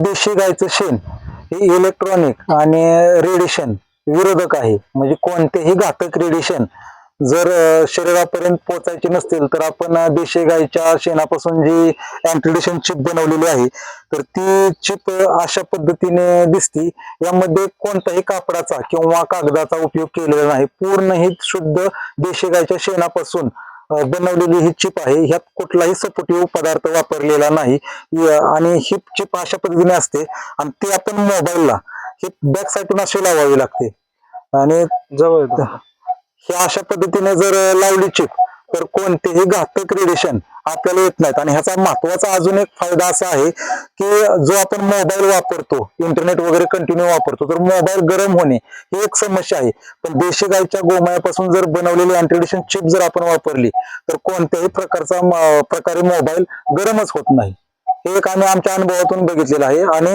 देशी गायचं शेण हे इलेक्ट्रॉनिक आणि रेडिएशन विरोधक आहे. म्हणजे कोणतेही घातक रेडिएशन जर शरीरापर्यंत पोचायचे नसतील तर आपण देशी गायच्या शेणापासून जी अँटीडिशन चिप बनवलेली आहे तर ती चिप अशा पद्धतीने दिसती. यामध्ये कोणताही कापडाचा किंवा कागदाचा उपयोग केलेला नाही. पूर्ण ही शुद्ध देशी गायच्या शेणापासून बनवलेली ही चिप आहे. ह्यात कुठलाही सपोर्टिव्ह पदार्थ वापरलेला नाही. आणि ही चिप अशा पद्धतीने असते. आणि ती आपण मोबाईलला ही बॅक साईडून अशी लावावी लागते. आणि जवळ. हे अशा पद्धतीने जर लावली चिप तर कोणतेही घातक रेडिएशन आपल्याला येत नाहीत. आणि ह्याचा महत्त्वाचा अजून एक फायदा असा आहे की जो आपण मोबाईल वापरतो इंटरनेट वगैरे कंटिन्यू वापरतो तर मोबाईल गरम होणे ही एक समस्या आहे. पण देशी गायच्या गोमायापासून जर बनवलेली अँटीडिशन चिप जर आपण वापरली तर कोणत्याही प्रकारचा प्रकारे मोबाईल गरमच होत नाही. हे एक आम्ही आमच्या अनुभवातून बघितलेलं आहे. आणि